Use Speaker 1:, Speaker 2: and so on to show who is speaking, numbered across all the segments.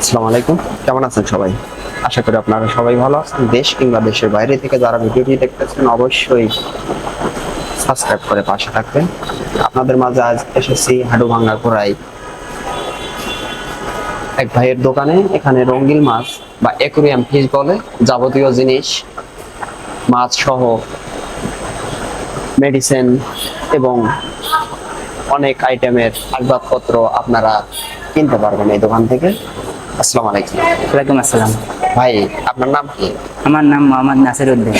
Speaker 1: আসসালামু আলাইকুম। কেমন আছেন সবাই? আশা করি আপনারা সবাই ভালো আছেন। দেশ কিংবা দেশের বাইরে থেকে যারা ভিডিওটি দেখতেছেন, অবশ্যই সাবস্ক্রাইব করে পাশে থাকবেন। আপনাদের মাঝে আজ এসেছি হাডু ভাঙ্গা কোরাই এক ভাইয়ের দোকানে, এখানে রঙ্গিল মাছ বা একুরিয়াম ফিশ বলে যাবতীয় জিনিস, মাছ সহ মেডিসিন এবং অনেক আইটেমের আসবাবপত্র আপনারা কিনতে পারবেন এই দোকান থেকে। আসসালামু আলাইকুম।
Speaker 2: ওয়ালাইকুম আসসালাম।
Speaker 1: ভাই আপনার নাম কি?
Speaker 2: আমার নাম মোহাম্মদ নাসির উদ্দিন।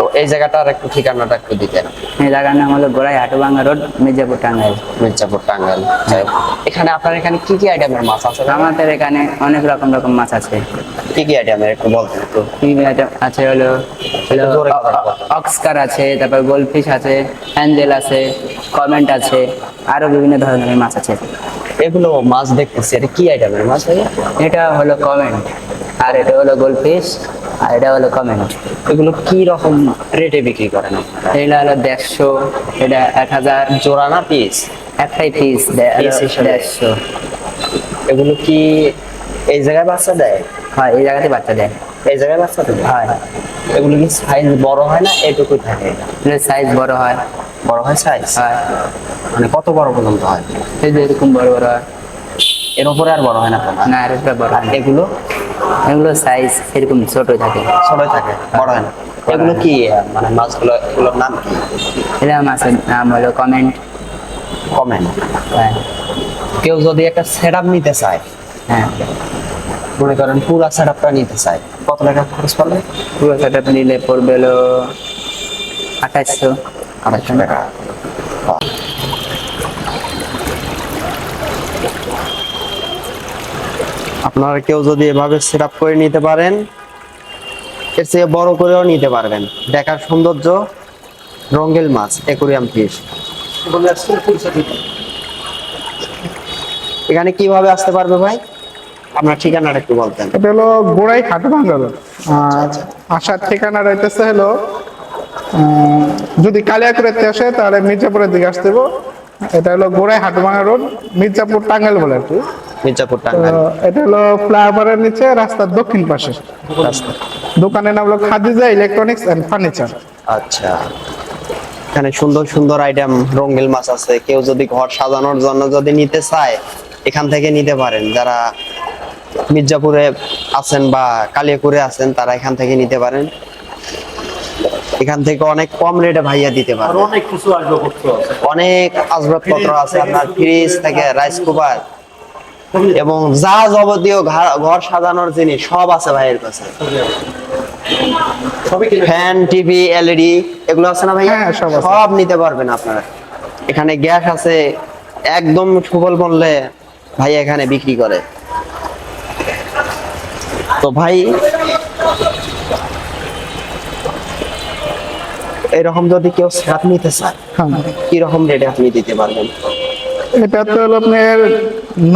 Speaker 1: তো এই জায়গাটার একটু ঠিকানাটা একটু দিতেন।
Speaker 2: এই জায়গার নাম হলো গোড়াই হাটুবাঙ্গা রোড মির্জাপুর টাঙ্গাইল।
Speaker 1: মির্জাপুর টাঙ্গাইল। এখানে আপনার এখানে কি কি আইটেমের মাছ আছে?
Speaker 2: আমাদের এখানে অনেক রকম রকম মাছ আছে।
Speaker 1: কি কি আইটেমের একটু বলতেন একটু।
Speaker 2: কি item আছে হলো। অক্সকার আছে তারপর গোলফিশ আছে হ্যান্ডেল আছে কমেন্ট আছে আরও বিভিন্ন ধরনের মাছ আছে।
Speaker 1: এগুলো মাছ দেখতেছি এটা কি আইটেমের মাছ
Speaker 2: এটা হলো কমেন্ট আর এটা হলো গোলফিশ। আর এটা হলো কমেন্ট
Speaker 1: এগুলো কি রকম রেটে বিক্রি করেন?
Speaker 2: এটা হলো দেড়শো এটা এক হাজার।
Speaker 1: জোড়া না পিস
Speaker 2: একটাই পিস দেড়শো।
Speaker 1: এগুলো কি এই জায়গায় বাচ্চা দেয়?
Speaker 2: হয় এই জায়গাতে বাচ্চা দেয়।
Speaker 1: এই জায়গায় বাচ্চা দেয়?
Speaker 2: হয়।
Speaker 1: এগুলো কি সাইজ বড় হয় না এটুকু থাকে?
Speaker 2: সাইজ বড় হয়।
Speaker 1: বড় হয় সাইজ
Speaker 2: হয়।
Speaker 1: মানে কত বড় পর্যন্ত হয়?
Speaker 2: এই যে এরকম বড় বড় হয়।
Speaker 1: এর উপরে আর বড় হয় না না
Speaker 2: আর একটা বড় হয় না।
Speaker 1: এগুলো
Speaker 2: এগুলো সাইজ এরকম ছোট থাকে।
Speaker 1: ছোট থাকে বড় হয় না। এগুলো কি মানে মাছগুলো এগুলোর নাম কি?
Speaker 2: এটা মাছের নাম হলো কমেন্ট
Speaker 1: কমেন্ট
Speaker 2: হ্যাঁ।
Speaker 1: কেউ যদি একটা সেট নিতে চায়
Speaker 2: হ্যাঁ।
Speaker 1: মনে করেন পুরো সেট নিতে চায় কত টাকা খরচ পড়বে?
Speaker 2: পুরো সেট নিলে পড়বে হলো আঠাশশো
Speaker 1: আড়াইশো টাকা। আপনারা কেউ যদি এভাবে সেট করে নিতে পারেন, এর চেয়ে বড় করেও নিতে পারবেন। দেখার সৌন্দর্য, রঙ্গেল মাছ একুরিয়াম ফিশ এখানে কীভাবে আসতে পারবে ভাই? আপনার ঠিকানাটা একটু বলতেন।
Speaker 3: এটা হলো গোড়াই হাট ভাঙ্গালো আসার ঠিকানা রইতেছে হলো যদি কালিয়াকুড়েতে আসে, তাহলে মির্জাপুরের দিকে আসতে। এটা হলো গোড়াই হাটভাঙ্গা রোড, মির্জাপুর টাঙ্গাইল বলে আর কি।
Speaker 1: মির্জাপুর টাঙ্গাইল।
Speaker 3: এটা হলো ফ্লাইওভারের নিচে রাস্তার দক্ষিণ পাশে।
Speaker 1: রাস্তা
Speaker 3: দোকানের নাম হলো খাদিজা ইলেকট্রনিক্স এন্ড ফার্নিচার।
Speaker 1: আচ্ছা। এখানে সুন্দর সুন্দর আইটেম রঙ্গিল মাছ আছে। কেউ যদি ঘর সাজানোর জন্য যদি নিতে চায় এখান থেকে নিতে পারেন। যারা মির্জাপুরে আছেন বা কালিয়াপুরে আছেন তারা এখান থেকে নিতে পারেন। এখান থেকে অনেক কম রেটে ভাইয়া দিতে পারে
Speaker 4: অনেক কিছু আসবাবপত্র আছে।
Speaker 1: অনেক আসবাবপত্র আছে। আপনার ফ্রিজ থেকে রাইস কুকার এবং যা যাবতীয় ঘর সাজানোর জিনিস সব আছে ভাইয়ের কাছে। ফ্যান টিভি এলইডি এগুলো আছে না ভাই?
Speaker 3: হ্যাঁ, সব
Speaker 1: নিতে পারবেন আপনারা। এখানে গ্যাস আছে একদম সুফল বললে ভাই এখানে বিক্রি করে। তো ভাই এরকম যদি কেউ স্যাপ নিতে চায় কীরকম রেটে আপনি দিতে পারবেন?
Speaker 3: এটা তো হলো আপনার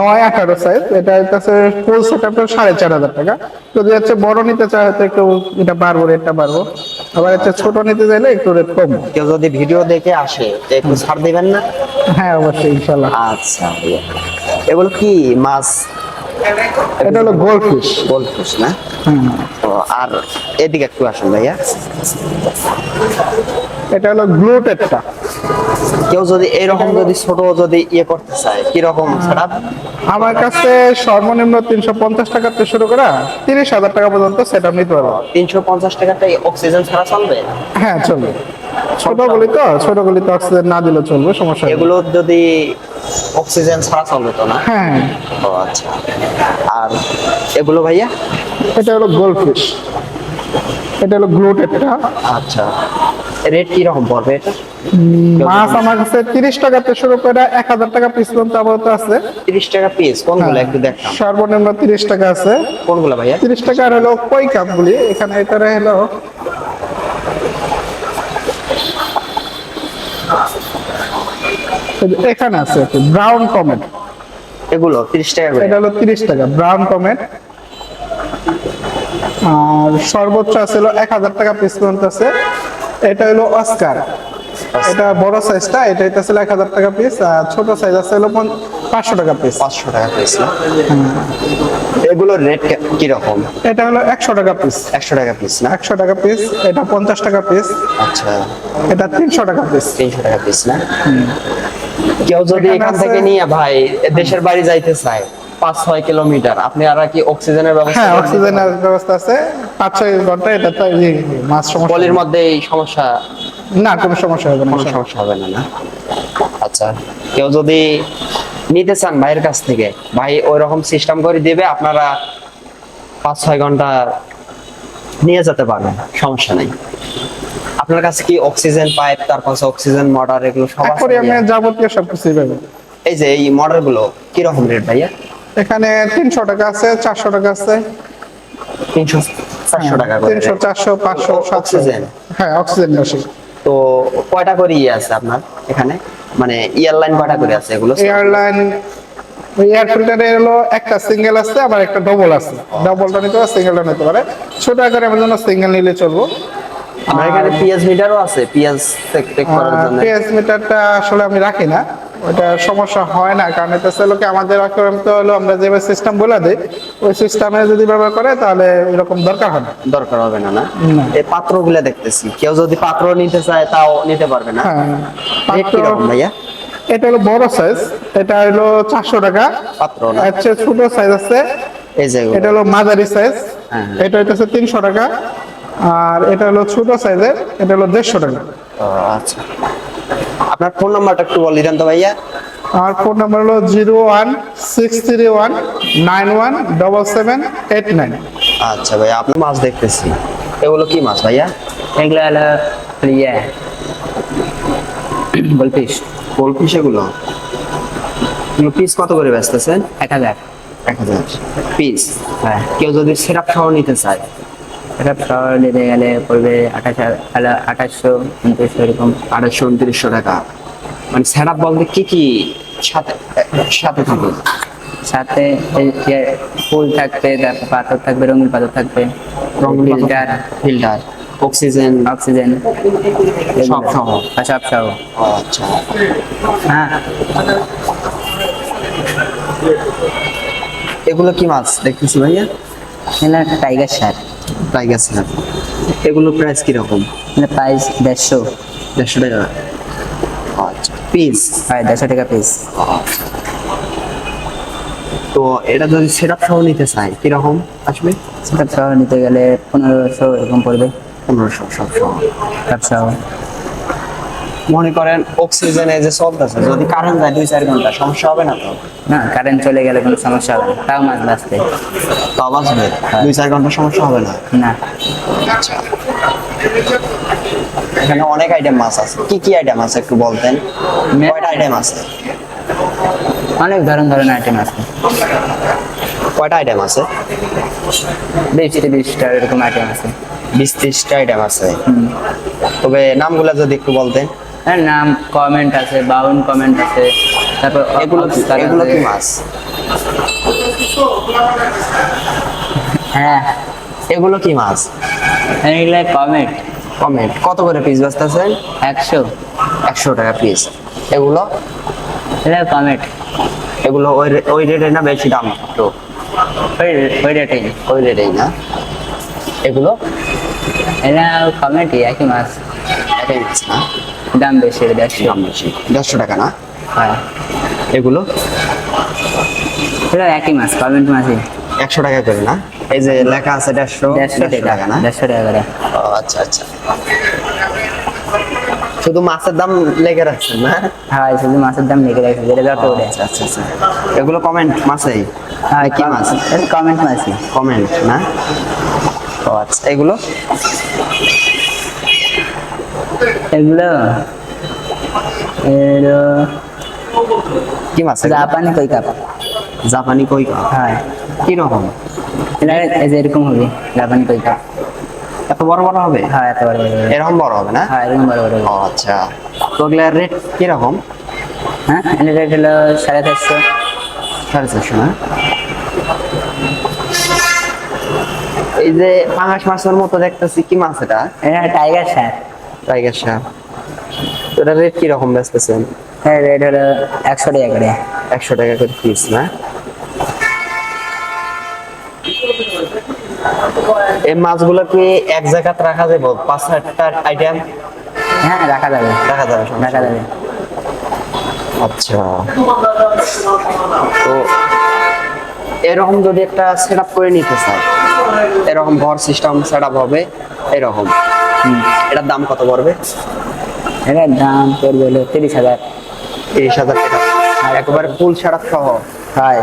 Speaker 3: নয় আঠারো সাইজ এটা হচ্ছে ফুল সেট আপনার সাড়ে চার হাজার টাকা। যদি হচ্ছে বড় নিতে চায় হয়তো একটু এটা বাড়বো রেটটা বাড়বো। আবার হচ্ছে ছোট নিতে চাইলে একটু রেট কম।
Speaker 1: কেউ যদি ভিডিও দেখে আসে তো একটু ছাড় দিবেন না?
Speaker 3: হ্যাঁ অবশ্যই ইনশাল্লাহ
Speaker 1: আচ্ছা ভাইয়া। এগুলো কি মাছ?
Speaker 3: এটা হলো গোল্ড ফিশ
Speaker 1: গোলফিশ না তো আর এদিকে একটু আসুন ভাইয়া।
Speaker 3: এটা হলো গ্লুটেডটা
Speaker 1: কেউ যদি এরকম যদি ছোট যদি ইয়ে করতে চায় কীরকম সেটা
Speaker 3: আমার কাছে সর্বনিম্ন তিনশো পঞ্চাশ টাকা থেকে শুরু করা তিরিশ হাজার টাকা পর্যন্ত সেট আপ নিতে পারব।
Speaker 1: তিনশো পঞ্চাশ টাকাটাই অক্সিজেন ছাড়া চলবে?
Speaker 3: হ্যাঁ চলবে। ছোট গুলি তো ছোট গুলি তো অক্সিজেন না দিলে চলবে সমস্যা নেই।
Speaker 1: এগুলো যদি অক্সিজেন ছাড়া চলবে তো না?
Speaker 3: হ্যাঁ
Speaker 1: ও আচ্ছা। আর এগুলো ভাইয়া?
Speaker 3: এটা হলো গোল্ড ফিশ এটা হলো গ্লুটেডটা
Speaker 1: আচ্ছা। রেট কি রকম পড়বে এটা?
Speaker 3: মাছ আমার কাছে তিরিশ টাকা শুরু করে এক হাজার টাকা পিস পর্যন্ত আপাতত আছে।
Speaker 1: তিরিশ টাকা পিস কোনগুলো একটু দেখাম
Speaker 3: সর্বনিম্ন তিরিশ টাকা আছে।
Speaker 1: কোনগুলো ভাইয়া?
Speaker 3: তিরিশ টাকার হলো কই কাপগুলি এখানে এটারে হলো এখানে আছে ব্রাউন কমেট
Speaker 1: এগুলো তিরিশ টাকা করে?
Speaker 3: এটা হলো তিরিশ টাকা ব্রাউন কমেট আর সর্বোচ্চ আছে হলো এক হাজার টাকা পিস পর্যন্ত আছে। এটা হলো অস্কার এটা বড় সাইজটা এটা হইতেছে এক হাজার টাকা পিস আর ছোট সাইজ আছে হলো পাঁচশো টাকা পিস
Speaker 1: পাঁচশো টাকা পিস না? এগুলোর রেট কীরকম?
Speaker 3: এটা হলো একশো টাকা পিস
Speaker 1: একশো টাকা পিস না?
Speaker 3: একশো টাকা পিস এটা পঞ্চাশ টাকা পিস
Speaker 1: আচ্ছা।
Speaker 3: এটা তিনশো টাকা পিস
Speaker 1: তিনশো টাকা পিস না? কেউ যদি
Speaker 3: এখান
Speaker 1: থেকে নিয়ে ভাই দেশের বাড়ি যাইতে চায় পাঁচ ছয় কিলোমিটার আপনি আর কি অক্সিজেনের ব্যবস্থা
Speaker 3: হ্যাঁ অক্সিজেনের ব্যবস্থা আছে। পাঁচ ছয় ঘণ্টা এটা তো মাছ সমস্যা।
Speaker 1: পলির মধ্যে এই সমস্যা
Speaker 3: না কোনো সমস্যা হবে না
Speaker 1: কোনো সমস্যা হবে না না? আচ্ছা কেউ যদি নিতে চান ভাইয়ের কাছ থেকে ভাই ওই রকম সিস্টেম করে দিবে আপনারা পাঁচ ছয় ঘণ্টা নিয়ে যেতে পারবেন সমস্যা নেই। আপনার কাছে কি অক্সিজেন পাইপ তারপর অক্সিজেন মোটর এগুলো সব আছে
Speaker 3: অ্যাকোরিয়ামে যাবতীয় সব কিছুই পাবে
Speaker 1: এই যে এই মডেলগুলো কীরকম রেট ভাইয়া?
Speaker 3: এখানে তিনশো টাকা আছে চারশো টাকা আছে।
Speaker 1: তিনশো চারশো টাকা করে
Speaker 3: তিনশো চারশো পাঁচশো সাতশো।
Speaker 1: অক্সিজেন
Speaker 3: হ্যাঁ অক্সিজেন মেশিন
Speaker 1: তো কয়টা করে ইয়ে আছে আপনার এখানে? মানে এয়ারলাইন কয়টা করে আছে এগুলো?
Speaker 3: এয়ারলাইন এয়ার ফিল্টারে হলো একটা সিঙ্গেল আছে আবার একটা ডবল আছে। ডবলটা নিতে পারে সিঙ্গেলটা নিতে পারে। ছোট আকারে আমার জন্য সিঙ্গেল নিলে চলবো।
Speaker 1: আমার এখানে পিএস মিটারও আছে পিএস চেক চেক করার জন্য।
Speaker 3: পিএস মিটারটা আসলে আমি রাখি না। ওটা সমস্যা হয় না কারণ এটা হচ্ছে লোকে আমাদের আক্রমণ তো হলো আমরা যেভাবে সিস্টেম বলে দিই ওই সিস্টেমে যদি ব্যবহার করে তাহলে এরকম দরকার হবে
Speaker 1: দরকার হবে না না। এই পাত্রগুলো দেখতেছি কেউ যদি পাত্র নিতে চায় তাও নিতে পারবে না।
Speaker 3: হ্যাঁ
Speaker 1: ভাইয়া?
Speaker 3: এটা হলো বড় সাইজ এটা হলো চারশো টাকা।
Speaker 1: পাত্র
Speaker 3: এর ছোট সাইজ আছে
Speaker 1: এই যে
Speaker 3: এটা হলো মাঝারি সাইজ
Speaker 1: হ্যাঁ।
Speaker 3: এটা হইতেছে তিনশো টাকা। আর এটা হলো ছোট সাইজের এটা হলো দেড়শো টাকা।
Speaker 1: আচ্ছা। আপনার ফোন নাম্বারটা একটু বলে দিন তো ভাইয়া।
Speaker 3: আর ফোন নাম্বার হলো zero one six three one nine one double seven eight nine.
Speaker 1: আচ্ছা ভাইয়া আপনি মাছ দেখতেছি। এগুলো কি মাছ ভাইয়া?
Speaker 2: এগুলো হলো ইয়ে গোলফিশ।
Speaker 1: গোলফিশ এগুলো? এগুলো পিস কত করে বেচতেছেন?
Speaker 2: এক হাজার।
Speaker 1: এক হাজার। পিস
Speaker 2: হ্যাঁ।
Speaker 1: কেউ যদি সিরাপ সহ নিতে চায়
Speaker 2: এটা শহর নিতে গেলে পড়বে আঠাশ আঠাশশো উনত্রিশশো এরকম।
Speaker 1: আড়াইশো উনত্রিশশো টাকা। মানে সেটআপ বলতে কি কি সাথে সাথে থাকে?
Speaker 2: সাথে ফুল থাকবে তারপর পাথর থাকবে রঙিন পাথর থাকবে।
Speaker 1: রঙিন
Speaker 2: ফিল্টার
Speaker 1: ফিল্টার অক্সিজেন
Speaker 2: অক্সিজেন
Speaker 1: সব সহ।
Speaker 2: আর সব সহ।
Speaker 1: আচ্ছা।
Speaker 2: হ্যাঁ।
Speaker 1: এগুলো কি মাছ দেখতেছি ভাইয়া?
Speaker 2: টাইগার শার্ট
Speaker 1: টাইগার স্ন্যাপ এগুলো প্রাইস কীরকম?
Speaker 2: মানে প্রাইস দেড়শো।
Speaker 1: দেড়শো টাকা। আচ্ছা পিস
Speaker 2: হ্যাঁ দেড়শো টাকা পিস
Speaker 1: তো এটা যদি সেটআপ সহ নিতে চাই কীরকম আসবে?
Speaker 2: সেটআপ সহ নিতে গেলে পনেরোশো এরকম পড়বে।
Speaker 1: পনেরোশো সব সহ।
Speaker 2: সব সহ।
Speaker 1: মনে করেন অক্সিজেনে যে চলতেছে যদি কারেন্ট যায় দুই চার ঘণ্টা সমস্যা হবে না তো?
Speaker 2: না কারেন্ট চলে গেলে কোনো সমস্যা হবে না তাও মাছ বাঁচতে
Speaker 1: তাও বাঁচবে দুই চার ঘণ্টা সমস্যা হবে না?
Speaker 2: না।
Speaker 1: আচ্ছা এখানে অনেক আইটেম মাছ আছে। কি কি আইটেম আছে একটু বলতেন? কয়টা আইটেম আছে?
Speaker 2: অনেক ধরন ধরনের আইটেম আছে।
Speaker 1: কয়টা আইটেম আছে?
Speaker 2: বিশ তিরিশটা এরকম আইটেম আছে।
Speaker 1: বিশ ত্রিশটা আইটেম আছে। তবে নামগুলো যদি একটু বলতেন।
Speaker 2: হ্যাঁ নাম কমেন্ট আছে বাউন কমেন্ট আছে তারপর
Speaker 1: এগুলো কি- এগুলো কি মাছ?
Speaker 2: হ্যাঁ।
Speaker 1: এগুলো কি মাছ?
Speaker 2: এগুলো কমেন্ট
Speaker 1: কমেন্ট কত করে পিস বেচতেছেন
Speaker 2: একশো।
Speaker 1: একশো টাকা পিস এগুলো?
Speaker 2: এটা কমেন্ট
Speaker 1: এগুলো ওই ওই রেটে না বেশি দাম একটু?
Speaker 2: ওই ওই রেটেই
Speaker 1: ওই রেটেই না? এগুলো?
Speaker 2: এটা কমেন্টই একই মাছ।
Speaker 1: এটাই মাছ না
Speaker 2: দাম বেশি দেড়শো
Speaker 1: দাম বেশি দেড়শো টাকা না?
Speaker 2: হ্যাঁ।
Speaker 1: এগুলো?
Speaker 2: এটা একই মাছ কমেন্ট মাছই।
Speaker 1: একশো টাকা করে না? এই যে লেখা আছে দেড়শো
Speaker 2: দেড়শো
Speaker 1: দেড়শো টাকা না?
Speaker 2: দেড়শো টাকা করে।
Speaker 1: আচ্ছা আচ্ছা। শুধু মাছের দাম লেগে রাখছেন না?
Speaker 2: হ্যাঁ শুধু মাছের দাম লিখে রাখছে যেটা যত ওঠে
Speaker 1: আচ্ছা আচ্ছা আচ্ছা। এগুলো কমেন্ট মাছেই?
Speaker 2: হ্যাঁ
Speaker 1: কি মাছ?
Speaker 2: কমেন্ট মাছই।
Speaker 1: কমেন্ট না? ও আচ্ছা। এগুলো?
Speaker 2: এগুলো এগুলো
Speaker 1: কি মাছ?
Speaker 2: জাপানি কই কাপ।
Speaker 1: জাপানি কই কাপ?
Speaker 2: হ্যাঁ।
Speaker 1: কি রকম?
Speaker 2: এটা এরকম হবে জাপানি কই কাপ।
Speaker 1: এত বড় বড় হবে?
Speaker 2: হ্যাঁ এত বড়।
Speaker 1: এরকম বড় হবে না?
Speaker 2: হ্যাঁ এরকম বড় বড় বড়।
Speaker 1: আচ্ছা। তো ওগুলার রেট কীরকম
Speaker 2: হ্যাঁ এটা রেট হলো সাড়ে চারশো।
Speaker 1: সাড়ে চারশো না এই যে পাঙাশ মাছের মতো দেখতেছি কি মাছ এটা?
Speaker 2: এটা টাইগার
Speaker 1: টাইগার শাহ এটা রেট কীরকম বেচতেছেন?
Speaker 2: এর রেট হলো একশো টাকা করে।
Speaker 1: একশো টাকা করে পিস না? এই মাছগুলো কি এক জায়গাতে রাখা যাবে? পাঁচ সাতটা আইটেম
Speaker 2: হ্যাঁ রাখা যাবে।
Speaker 1: রাখা যাবে
Speaker 2: রাখা যাবে।
Speaker 1: আচ্ছা। তো এরকম যদি একটা সেট করে নিতে চাই এরকম ঘর সিস্টেম সেট আপ হবে এরকম। এটার দাম কত পড়বে?
Speaker 2: এটার দাম পড়বে হলো তিরিশ হাজার।
Speaker 1: তিরিশ হাজার টাকা। একবারে ফুল ছাড়া সহ?
Speaker 2: হয়।